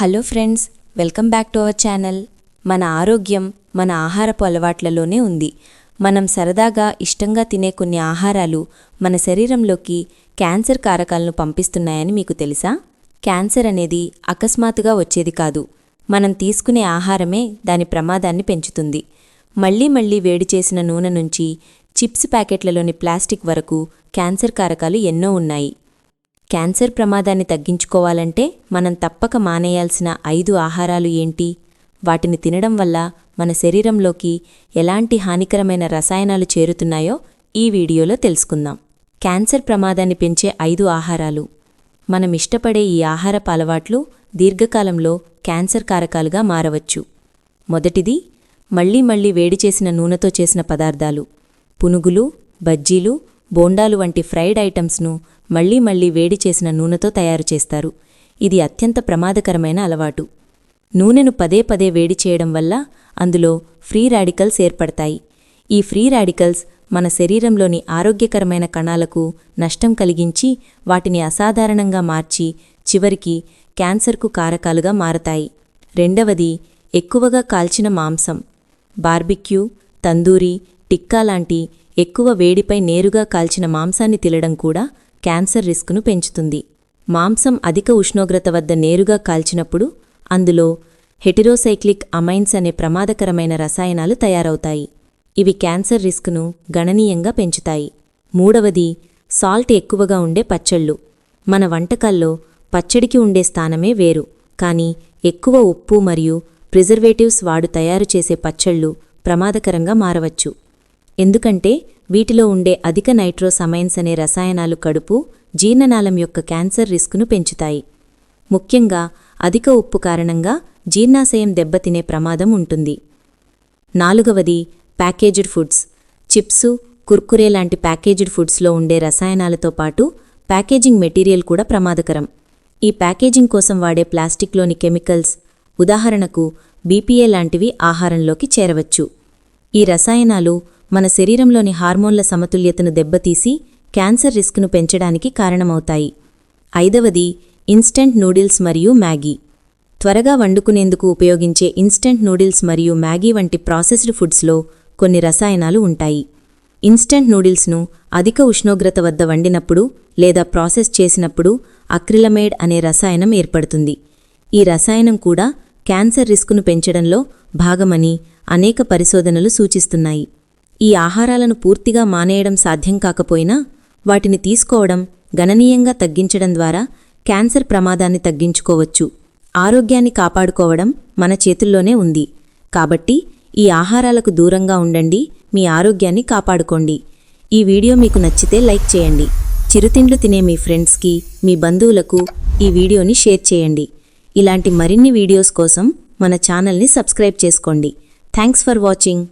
Hello friends welcome back to our channel. మన ఆరోగ్యం మన ఆహారపు అలవాట్లలోనే ఉంది. మనం సరదాగా ఇష్టంగా తినే కొన్ని ఆహారాలు మన శరీరంలోకి క్యాన్సర్ కారకాలను పంపిస్తున్నాయని మీకు తెలుసా? క్యాన్సర్ అనేది అకస్మాత్తుగా వచ్చేది కాదు. మనం తీసుకునే ఆహారమే దాని ప్రమాదాన్ని పెంచుతుంది. మళ్ళీ మళ్ళీ వేడి చేసిన నూనె నుంచి చిప్స్ ప్యాకెట్లలోని ప్లాస్టిక్ వరకు క్యాన్సర్ కారకాలు ఎన్నో ఉన్నాయి. క్యాన్సర్ ప్రమాదాన్ని తగ్గించుకోవాలంటే మనం తప్పక మానేయాల్సిన ఐదు ఆహారాలు ఏంటి? వాటిని తినడం వల్ల మన శరీరంలోకి ఎలాంటి హానికరమైన రసాయనాలు చేరుతున్నాయో ఈ వీడియోలో తెలుసుకుందాం. క్యాన్సర్ ప్రమాదాన్ని పెంచే ఐదు ఆహారాలు. మనం ఇష్టపడే ఈ ఆహారపు అలవాట్లు దీర్ఘకాలంలో క్యాన్సర్ కారకాలుగా మారవచ్చు. మొదటిది మళ్ళీ మళ్ళీ వేడి చేసిన నూనెతో చేసిన పదార్థాలు. పునుగులు బజ్జీలు బోండాలు వంటి ఫ్రైడ్ ఐటమ్స్ను మళ్ళీ మళ్ళీ వేడి చేసిన నూనెతో తయారు చేస్తారు. ఇది అత్యంత ప్రమాదకరమైన అలవాటు. నూనెను పదే పదే వేడి చేయడం వల్ల అందులో ఫ్రీ రాడికల్స్ ఏర్పడతాయి. ఈ ఫ్రీ రాడికల్స్ మన శరీరంలోని ఆరోగ్యకరమైన కణాలకు నష్టం కలిగించి వాటిని అసాధారణంగా మార్చి చివరికి క్యాన్సర్కు కారకాలుగా మారతాయి. రెండవది ఎక్కువగా కాల్చిన మాంసం. బార్బిక్యూ తందూరి టిక్కా లాంటి ఎక్కువ వేడిపై నేరుగా కాల్చిన మాంసాన్ని తినడం కూడా క్యాన్సర్ రిస్క్ను పెంచుతుంది. మాంసం అధిక ఉష్ణోగ్రత వద్ద నేరుగా కాల్చినప్పుడు అందులో హెటిరోసైక్లిక్ అమైన్స్ అనే ప్రమాదకరమైన రసాయనాలు తయారవుతాయి. ఇవి క్యాన్సర్ రిస్క్ను గణనీయంగా పెంచుతాయి. మూడవది సాల్ట్ ఎక్కువగా ఉండే పచ్చళ్ళు. మన వంటకాల్లో పచ్చడికి ఉండే స్థానమే వేరు. కానీ ఎక్కువ ఉప్పు మరియు ప్రిజర్వేటివ్స్ వాడు తయారు చేసే పచ్చళ్ళు ప్రమాదకరంగా మారవచ్చు. ఎందుకంటే వీటిలో ఉండే అధిక నైట్రోసమైన్స్ అనే రసాయనాలు కడుపు జీర్ణనాళం యొక్క క్యాన్సర్ రిస్కును పెంచుతాయి. ముఖ్యంగా అధిక ఉప్పు కారణంగా జీర్ణాశయం దెబ్బతినే ప్రమాదం ఉంటుంది. నాలుగవది ప్యాకేజ్డ్ ఫుడ్స్. చిప్సు కుర్కురే లాంటి ప్యాకేజ్డ్ ఫుడ్స్లో ఉండే రసాయనాలతో పాటు ప్యాకేజింగ్ మెటీరియల్ కూడా ప్రమాదకరం. ఈ ప్యాకేజింగ్ కోసం వాడే ప్లాస్టిక్లోని కెమికల్స్ ఉదాహరణకు బీపీఏ లాంటివి ఆహారంలోకి చేరవచ్చు. ఈ రసాయనాలు మన శరీరంలోని హార్మోన్ల సమతుల్యతను దెబ్బతీసి క్యాన్సర్ రిస్క్ను పెంచడానికి కారణమవుతాయి. ఐదవది ఇన్స్టెంట్ నూడిల్స్ మరియు మ్యాగీ. త్వరగా వండుకునేందుకు ఉపయోగించే ఇన్స్టెంట్ నూడిల్స్ మరియు మ్యాగీ వంటి ప్రాసెస్డ్ ఫుడ్స్లో కొన్ని రసాయనాలు ఉంటాయి. ఇన్స్టెంట్ నూడిల్స్ను అధిక ఉష్ణోగ్రత వద్ద వండినప్పుడు లేదా ప్రాసెస్ చేసినప్పుడు అక్రిలమేడ్ అనే రసాయనం ఏర్పడుతుంది. ఈ రసాయనం కూడా క్యాన్సర్ రిస్కును పెంచడంలో భాగమని అనేక పరిశోధనలు సూచిస్తున్నాయి. ఈ ఆహారాలను పూర్తిగా మానేయడం సాధ్యం కాకపోయినా వాటిని తీసుకోవడం గణనీయంగా తగ్గించడం ద్వారా క్యాన్సర్ ప్రమాదాన్ని తగ్గించుకోవచ్చు. ఆరోగ్యాన్ని కాపాడుకోవడం మన చేతుల్లోనే ఉంది. కాబట్టి ఈ ఆహారాలకు దూరంగా ఉండండి మీ ఆరోగ్యాన్ని కాపాడుకోండి. ఈ వీడియో మీకు నచ్చితే లైక్ చేయండి. చిరుతిండ్లు తినే మీ ఫ్రెండ్స్కి మీ బంధువులకు ఈ వీడియోని షేర్ చేయండి. ఇలాంటి మరిన్ని వీడియోస్ కోసం మన ఛానల్ని సబ్స్క్రైబ్ చేసుకోండి. Thanks for watching.